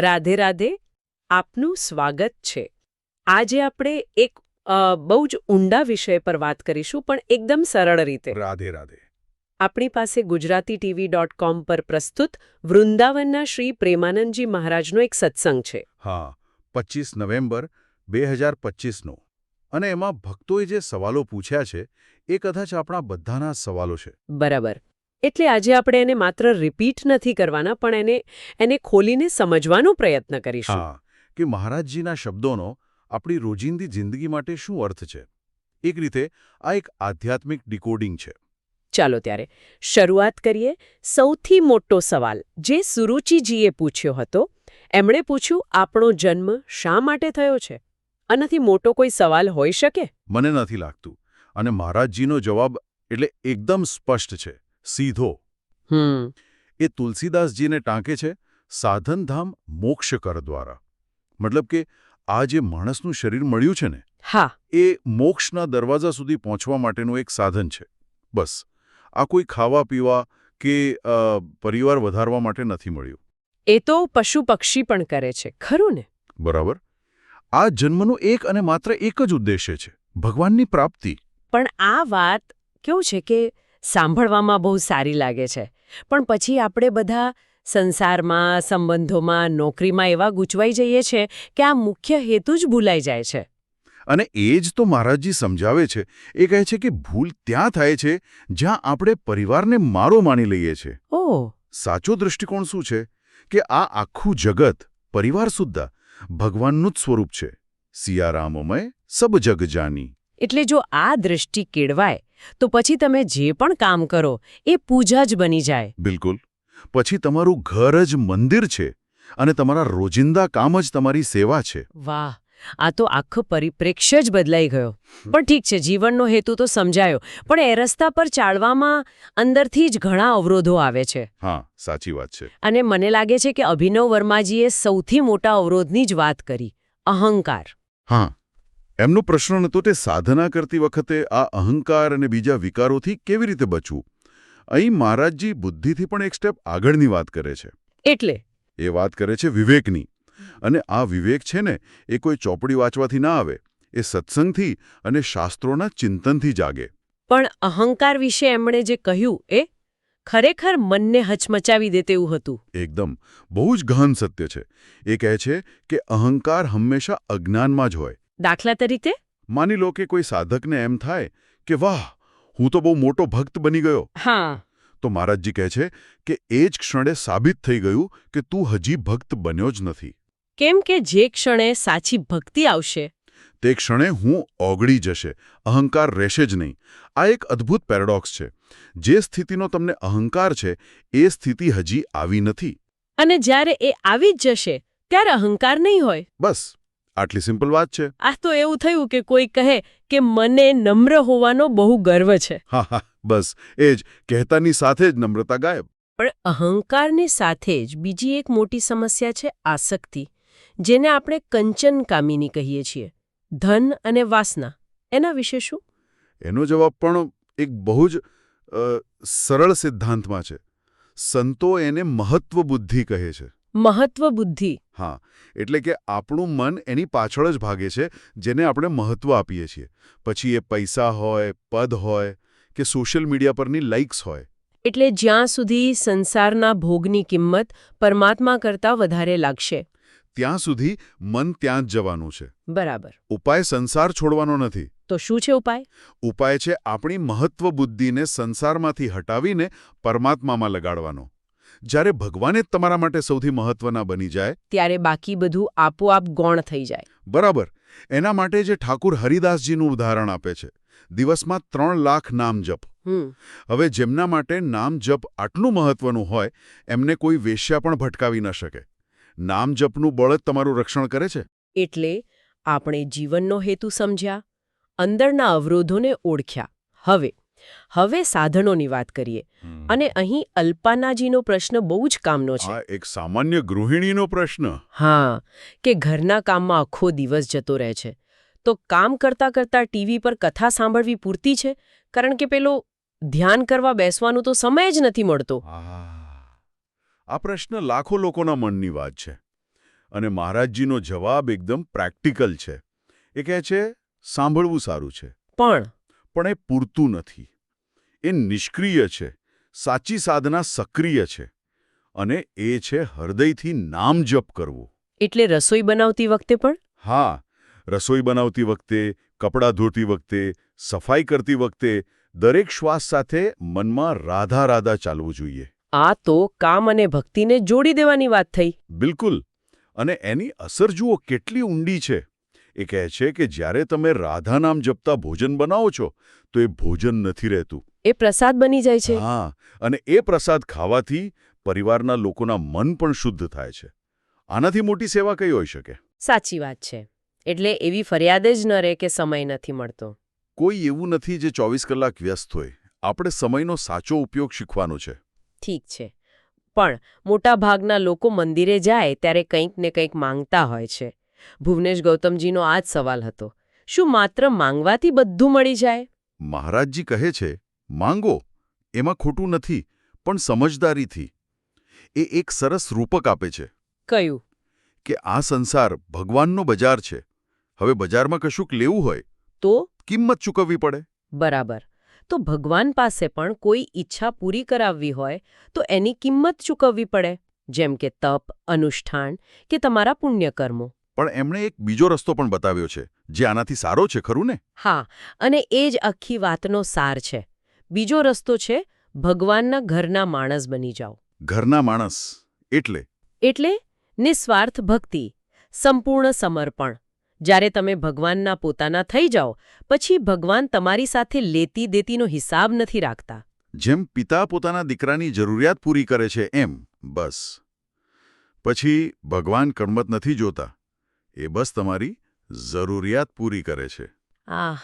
રાધે રાધે આપનું સ્વાગત છે. આજે આપણે એક બહુ જ ઊંડા વિષય પર વાત કરીશું પણ એકદમ સરળ રીતે. રાધે રાધે. આપણી પાસે ગુજરાતી ટીવી ડોટ કોમ પર પ્રસ્તુત વૃંદાવનના શ્રી પ્રેમાનંદજી મહારાજનો એક સત્સંગ છે. હા પચીસ નવેમ્બર બે હજાર પચીસનો અને એમાં ભક્તોએ જે સવાલો પૂછ્યા છે એ કદાચ આપણા બધાના સવાલો છે. બરાબર. એટલે આજે આપણે એને માત્ર રિપીટ નથી કરવાના પણ એને એને ખોલીને સમજવાનો પ્રયત્ન કરીશું. કે મહારાજજીના શબ્દોનો આપણી રોજિંદી જિંદગી માટે શું અર્થ છે? એક રીતે આ એક આધ્યાત્મિક ડિકોડિંગ છે. ચાલો ત્યારે શરૂઆત કરીએ સૌથી મોટો સવાલ. જે સુરુચિજીએ પૂછ્યો હતો એમણે પૂછ્યું આપણો જન્મ શા માટે થયો છે? આનાથી મોટો કોઈ સવાલ હોઈ શકે? મને નથી લાગતું. અને મહારાજજીનો જવાબ એટલે એકદમ સ્પષ્ટ છે. સીધો. હમ. એ તુલસીદાસજીને ટાંકે છે સાધનધામ મોક્ષ કર દ્વારા. મતલબ કે આ જે માણસનું શરીર મળ્યું છે ને હા. એ મોક્ષના દરવાજા સુધી પહોંચવા માટેનું એક સાધન છે. બસ. આ કોઈ ખાવા પીવા કે પરિવાર વધારવા માટે નથી મળ્યું. એ તો પશુ પક્ષી પણ કરે છે. ખરું ને? બરાબર. આ જન્મનો એક અને માત્ર એક જ ઉદ્દેશ્ય છે ભગવાનની પ્રાપ્તિ. પણ આ વાત કેવું છે કે સાંભળવામાં બહુ સારી લાગે છે. પણ પછી આપણે બધા સંસારમાં સંબંધોમાં નોકરીમાં એવા ગૂંચવાઈ જઈએ છે કે આ મુખ્ય હેતુ જ ભૂલાઈ જાય છે. અને એ જ તો મહારાજજી સમજાવે છે. એ કહે છે કે ભૂલ ત્યાં થાય છે જ્યાં આપણે પરિવારને મારો માની લઈએ છીએ ઓહ સાચો દૃષ્ટિકોણ શું છે? કે આ આખું જગત પરિવાર સુદ્ધા ભગવાનનું જ સ્વરૂપ છે. સિયારામોમય સબ જગ જાની. એટલે જો આ દૃષ્ટિ કેળવાય તો પછી તમે જે પણ કામ કરો એ પૂજા જ બની જાય. બિલકુલ. પછી તમારું ઘર જ મંદિર છે અને તમારા રોજિંદા કામ જ તમારી સેવા છે. વાહ આ તો આખો પરિપ્રેક્ષ્ય જ બદલાઈ ગયો. પણ ઠીક છે જીવનનો હેતુ તો સમજાયો. પણ એ રસ્તા પર ચાલવામાં અંદરથી જ ઘણા અવરોધો આવે છે. હા સાચી વાત છે. અને મને લાગે છે કે અભિનવ વર્માજીએ સૌથી મોટા અવરોધની જ વાત કરી અહંકાર. હા. એમનો પ્રશ્ન હતો તે સાધના કરતી વખતે આ અહંકાર અને બીજા વિકારોથી કેવી રીતે બચવું? અહીં મહારાજજી બુદ્ધિથી પણ એક સ્ટેપ આગળની વાત કરે છે. એટલે? એ વાત કરે છે વિવેકની. અને આ વિવેક છે ને એ કોઈ ચોપડી વાંચવાથી ના આવે. એ સત્સંગથી અને શાસ્ત્રોના ચિંતનથી જાગે. પણ અહંકાર વિશે એમણે જે કહ્યું એ ખરેખર મનને હચમચાવી દે તેવું હતું. એકદમ. બહુ જ ગહન સત્ય છે. એ કહે છે કે અહંકાર હંમેશા અજ્ઞાનમાં જ હોય. દાખલા તરીકે? માની લો કે કોઈ સાધકને એમ થાય કે વાહ હું તો બહુ મોટો ભક્ત બની ગયો. હા. તો મહારાજજી કહે છે કે એ જ ક્ષણે સાબિત થઈ ગયું કે તું હજી ભક્ત બન્યો જ નથી. કેમ કે જે ક્ષણે સાચી ભક્તિ આવશે. તે ક્ષણે હું ઓગળી જશે અહંકાર રહેશે જ નહીં. આ એક અદ્ભુત પેરાડોક્સ છે. જે સ્થિતિનો તમને અહંકાર છે એ સ્થિતિ હજી આવી નથી. અને જ્યારે એ આવી જ જશે ત્યારે અહંકાર નહીં હોય. બસ. આટલી સિમ્પલ વાત છે. આ તો એવું થયું કે કોઈ કહે કે મને નમ્ર હોવાનો બહુ ગર્વ છે. હા હા બસ એ જ કહેતાની સાથે જ નમ્રતા ગાયબ. પણ અહંકારની સાથે જ બીજી એક મોટી સમસ્યા છે આસક્તિ જેને આપણે કંચન કામિની કહીએ છીએ ધન અને વાસના. એના વિશે શું? એનો જવાબ પણ એક બહુ જ સરળ સિદ્ધાંતમાં છે. સંતો એને મહત્વ બુદ્ધિ કહે છે. મહત્વ બુદ્ધિ હા એટલે કે આપણું મન એની પાછળ જ ભાગે છે જેને આપણે મહત્વ આપીએ છીએ. પછી એ પૈસા હોય પદ હોય કે સોશિયલ મીડિયા પરની લાઇક્સ હોય. એટલે જ્યાં સુધી સંસારના ભોગની કિંમત પરમાત્મા કરતાં વધારે લાગશે. ત્યાં સુધી મન ત્યાં જ જવાનું છે. બરાબર. ઉપાય સંસાર છોડવાનો નથી. તો શું છે ઉપાય? ઉપાય છે આપણી મહત્વ બુદ્ધિને સંસારમાંથી હટાવીને પરમાત્મામાં લગાડવાનો. જ્યારે ભગવાન જ તમારા માટે સૌથી મહત્વના બની જાય ત્યારે બાકી બધું આપોઆપ ગૌણ થઈ જાય. બરાબર. એના માટે જે ઠાકુર હરિદાસજીનું ઉદાહરણ આપે છે દિવસમાં ત્રણ લાખ નામ જપ. હવે જેમના માટે નામ જપ આટલું મહત્વનું હોય એમને કોઈ વેશ્યા પણ ભટકાવી ન શકે. નામ જપનું બળ જ તમારું રક્ષણ કરે છે. એટલે આપણે જીવનનો હેતુ સમજ્યા અંદરના અવરોધોને ઓળખ્યા. હવે હવે સાધનોની વાત કરીએ. અને અહીં અલ્પાનાજીનો પ્રશ્ન બહુ જ કામનો છે. એક સામાન્ય ગૃહિણીનો પ્રશ્ન. હા કે ઘરના કામમાં આખો દિવસ જતો રહે છે. તો કામ કરતા કરતા ટીવી પર કથા સાંભળવી પૂરતી છે? કારણ કે પેલો ધ્યાન કરવા બેસવાનું તો સમય જ નથી મળતો. આ પ્રશ્ન લાખો લોકોના મનની વાત છે. અને મહારાજજીનો જવાબ એકદમ પ્રેક્ટિકલ છે. એ કહે છે સાંભળવું સારું છે. પણ પણ એ પૂરતું નથી. એ નિષ્ક્રિય છે સાચી સાધના સક્રિય છે અને એ છે હૃદયથી નામ જપ કરવું. એટલે રસોઈ બનાવતી વખતે પણ? હા રસોઈ બનાવતી વખતે કપડાં ધોતી વખતે સફાઈ કરતી વખતે દરેક શ્વાસ સાથે મનમાં રાધા રાધા ચાલવું જોઈએ. આ તો કામ અને ભક્તિને જોડી દેવાની વાત થઈ. બિલકુલ. અને એની અસર જુઓ કેટલી ઊંડી છે. એ કહે છે કે જ્યારે તમે રાધા નામ જપતા ભોજન બનાવો છો તો એ ભોજન નથી રહેતું. એ પ્રસાદ બની જાય છે. હા અને એ પ્રસાદ ખાવાથી પરિવારના લોકોના મન પણ શુદ્ધ થાય છે. આનાથી મોટી સેવા કઈ હોઈ શકે? સાચી વાત છે. એટલે એવી ફરિયાદ જ ન રહે કે સમય નથી મળતો. કોઈ એવું નથી જે ચોવીસ કલાક વ્યસ્ત હોય. આપણે સમયનો સાચો ઉપયોગ શીખવાનો છે. ઠીક છે. પણ મોટા ભાગના લોકો મંદિરે જાય ત્યારે કંઈક ને કંઈક માંગતા હોય છે. ભુવનેશ ગૌતમજીનો આ જ સવાલ હતો. શું માત્ર માંગવાથી બધું મળી જાય? મહારાજજી કહે છે માંગો એમાં ખોટું નથી પણ સમજદારીથી. એ એક સરસ રૂપક આપે છે. કયું? કે આ સંસાર ભગવાનનો બજાર છે. હવે બજારમાં કશુંક લેવું હોય તો? કિંમત ચૂકવવી પડે. બરાબર. તો ભગવાન પાસે પણ કોઈ ઈચ્છા પૂરી કરાવવી હોય તો એની કિંમત ચૂકવવી પડે. જેમ કે તપ અનુષ્ઠાન કે તમારા પુણ્યકર્મો. પણ એમણે એક બીજો રસ્તો પણ બતાવ્યો છે જે આનાથી સારો છે ખરું ને? હા અને એ જ આખી વાતનો સાર છે. બીજો રસ્તો છે ભગવાનના ઘરના માણસ બની જાઓ. ઘરના માણસ એટલે? એટલે નિસ્વાર્થ ભક્તિ સંપૂર્ણ સમર્પણ. જ્યારે તમે ભગવાનના પોતાના થઈ જાઓ પછી ભગવાન તમારી સાથે લેતી દેતીનો હિસાબ નથી રાખતા. જેમ પિતા પોતાના દીકરાની જરૂરિયાત પૂરી કરે છે એમ બસ. પછી ભગવાન કણમત નથી જોતા. એ બસ તમારી જરૂરિયાત પૂરી કરે છે. આહ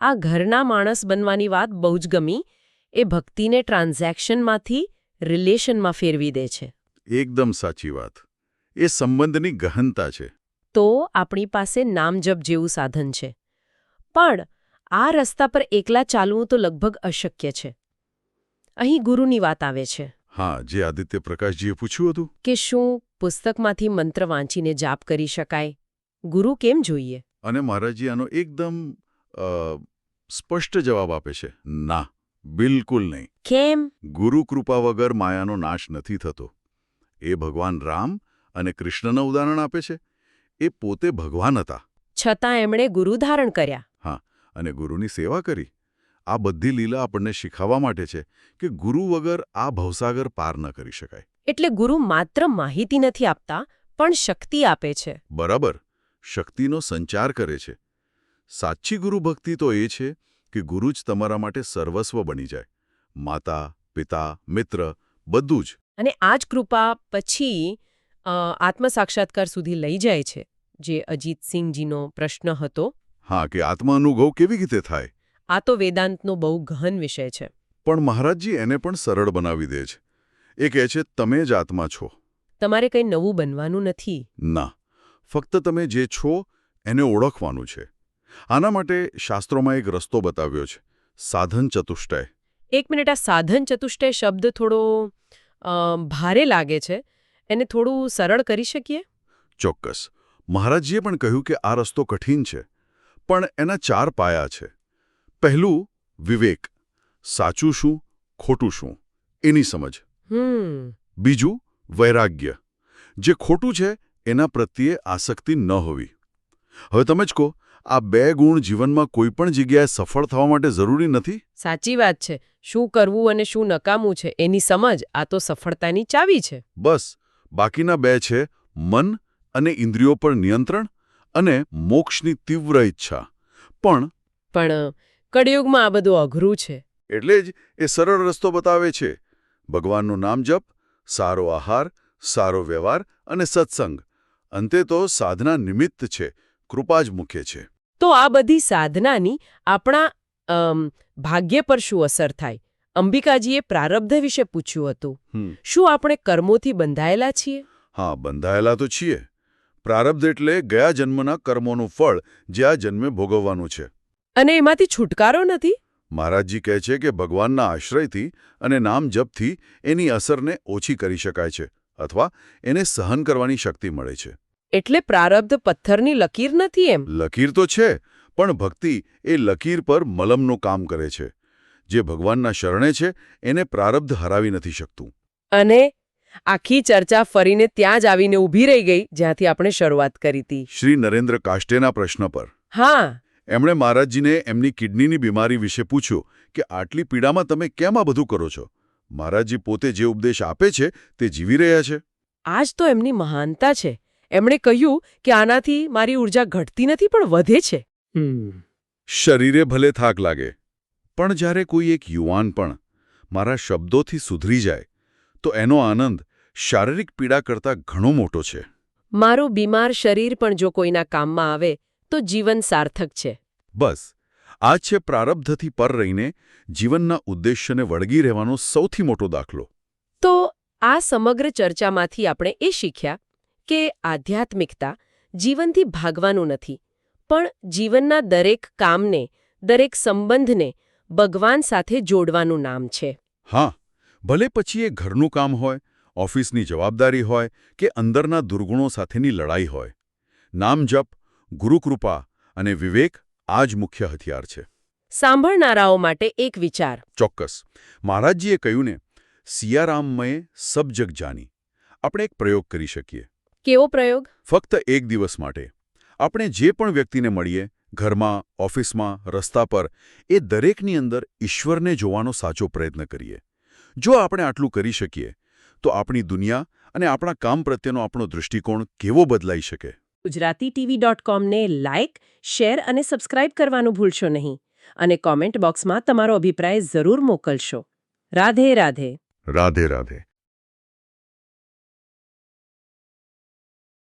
આ ઘરના માણસ બનવાની વાત બહુ જ ગમી. એ ભક્તિને ટ્રાન્ઝેક્શનમાંથી રિલેશનમાં ફેરવી દે છે. એકદમ સાચી વાત. એ સંબંધની ગહનતા છે. તો આપણી પાસે નામજપ જેવું સાધન છે. પણ આ રસ્તા પર એકલા ચાલવું તો લગભગ અશક્ય છે. અહીં ગુરુની વાત આવે છે. હા જે આદિત્ય પ્રકાશજીએ પૂછ્યું હતું. કે શું પુસ્તકમાંથી મંત્ર વાંચીને જાપ કરી શકાય? ગુરુ કેમ જોઈએ? અને મહારાજજી આનો એકદમ સ્પષ્ટ જવાબ આપે છે. ના બિલકુલ નહીં. કેમ? ગુરુ કૃપા વગર માયાનો નાશ નથી થતો. એ ભગવાન રામ અને કૃષ્ણના ઉદાહરણ આપે છે. એ પોતે ભગવાન હતા. છતાં એમણે ગુરુ ધારણ કર્યા. હા અને ગુરુની સેવા કરી. આ બધી લીલા આપણને શીખવવા માટે છે કે ગુરુ વગર આ ભવસાગર પાર ન કરી શકાય. એટલે ગુરુ માત્ર માહિતી નથી આપતા પણ શક્તિ આપે છે. બરાબર. શક્તિનો સંચાર કરે છે. સાચી ગુરુ ભક્તિ તો એ છે કે ગુરુ જ તમારા માટે સર્વસ્વ બની જાય. માતા પિતા મિત્ર બધું જ. અને આ જ કૃપા પછી આત્મસાક્ષાત્કાર સુધી લઈ જાય છે. જે અજીતસિંહજીનો પ્રશ્ન હતો. હા કે આત્મા અનુભવ કેવી રીતે થાય? આ તો વેદાંતનો બહુ ગહન વિષય છે. પણ મહારાજજી એને પણ સરળ બનાવી દે છે. એ કહે છે તમે જ આત્મા છો. તમારે કંઈ નવું બનવાનું નથી. ના ફક્ત તમે જે છો એને ઓળખવાનું છે. આના માટે શાસ્ત્રોમાં એક રસ્તો બતાવ્યો છે. સાધન ચતુષ્ટય. એક મિનિટ આ સાધન ચતુષ્ટય શબ્દ થોડો ભારે લાગે છે. એને થોડું સરળ કરી શકીએ? ચોક્કસ. મહારાજજીએ પણ કહ્યું કે આ રસ્તો કઠિન છે પણ એના ચાર પાયા છે. પહેલું વિવેક સાચું શું ખોટું શું એની સમજ. બીજું વૈરાગ્ય જે ખોટું છે એના પ્રત્યે આસક્તિ ન હોવી. હવે તમે જ કહો આ બે ગુણ જીવનમાં કોઈ પણ જગ્યાએ સફળ થવા માટે જરૂરી નથી? સાચી વાત છે. શું કરવું અને શું નકામું છે એની સમજ આ તો સફળતાની ચાવી છે. બસ બાકીના બે છે મન અને ઇન્દ્રિયો પર નિયંત્રણ અને મોક્ષની તીવ્ર ઈચ્છા. પણ પણ કળિયુગમાં આ બધું અઘરું છે. એટલે જ એ સરળ રસ્તો બતાવે છે. ભગવાનનું નામ જપ સારો આહાર સારો વ્યવહાર અને સત્સંગ. અંતે તો સાધના નિમિત્ત છે કૃપા જ મુખ્ય છે. તો આ બધી સાધનાની આપણા ભાગ્ય પર શું અસર થાય? અંબિકાજીએ પ્રારબ્ધ વિશે પૂછ્યું હતું. શું આપણે કર્મોથી બંધાયેલા છીએ? હા બંધાયેલા તો છીએ. પ્રારબ્ધ એટલે ગયા જન્મના કર્મોનું ફળ જે આ જન્મે ભોગવવાનું છે. અને એમાંથી છુટકારો નથી? મહારાજજી કહે છે કે ભગવાનના આશ્રયથી અને નામ જપથી એની અસરને ઓછી કરી શકાય છે અથવા એને સહન કરવાની શક્તિ મળે છે. એટલે પ્રારબ્ધ પથ્થરની લકીર નથી એમ? લકીર તો છે પણ ભક્તિ એ લકીર પર મલમનું કામ કરે છે. જે ભગવાનના શરણે છે એને પ્રારબ્ધ હરાવી નથી શકતું. અને આખી ચર્ચા ફરીને ત્યાં જ આવીને ઊભી રહી ગઈ જ્યાંથી આપણે શરૂઆત કરી હતી શ્રી નરેન્દ્ર કાષ્ટેના પ્રશ્ન પર. હા એમણે મહારાજજીને એમની કિડનીની બીમારી વિશે પૂછ્યું કે આટલી પીડામાં તમે કેમ આ બધું કરો છો? મહારાજજી પોતે જે ઉપદેશ આપે છે તે જીવી રહ્યા છે. આ જ તો એમની મહાનતા છે. એમણે કહ્યું કે આનાથી મારી ઊર્જા ઘટતી નથી પણ વધે છે. શરીરે ભલે થાક લાગે પણ જ્યારે કોઈ એક યુવાન પણ મારા શબ્દોથી સુધરી જાય તો એનો આનંદ શારીરિક પીડા કરતાં ઘણો મોટો છે. મારું બીમાર શરીર પણ જો કોઈના કામમાં આવે તો જીવન સાર્થક છે. બસ આ છે પ્રારબ્ધથી પર રહીને જીવનના ઉદ્દેશ્યને વળગી રહેવાનો સૌથી મોટો દાખલો. તો આ સમગ્ર ચર્ચામાંથી આપણે એ શીખ્યા કે આધ્યાત્મિકતા જીવનથી ભાગવાનું નથી પણ જીવનના દરેક કામને દરેક સંબંધને ભગવાન સાથે જોડવાનું નામ છે. હા ભલે પછી એ ઘરનું કામ હોય ઓફિસની જવાબદારી હોય કે અંદરના દુર્ગુણો સાથેની લડાઈ હોય. નામ જપ ગુરુકૃપા અને વિવેક આ જ મુખ્ય હથિયાર છે. સાંભળનારાઓ માટે એક વિચાર. ચોક્કસ. મહારાજજીએ કહ્યું ને સિયારામમયે સબ જગ જાની. આપણે એક પ્રયોગ કરી શકીએ. કેવો પ્રયોગ? ફક્ત એક દિવસ માટે. આપણે જે પણ વ્યક્તિને મળીએ ઘરમાં ઓફિસમાં રસ્તા પર એ દરેકની અંદર ઈશ્વરને જોવાનો સાચો પ્રયત્ન કરીએ. જો આપણે આટલું કરી શકીએ તો આપણી દુનિયા અને આપણા કામ પ્રત્યેનો આપણો દૃષ્ટિકોણ કેવો બદલાઈ શકે? ગુજરાતી ટીવી ડોટ કોમને લાઇક શેર અને સબસ્ક્રાઇબ કરવાનું ભૂલશો નહીં. અને કોમેન્ટ બોક્સમાં તમારો અભિપ્રાય જરૂર મોકલશો. રાધે રાધે. રાધે રાધે.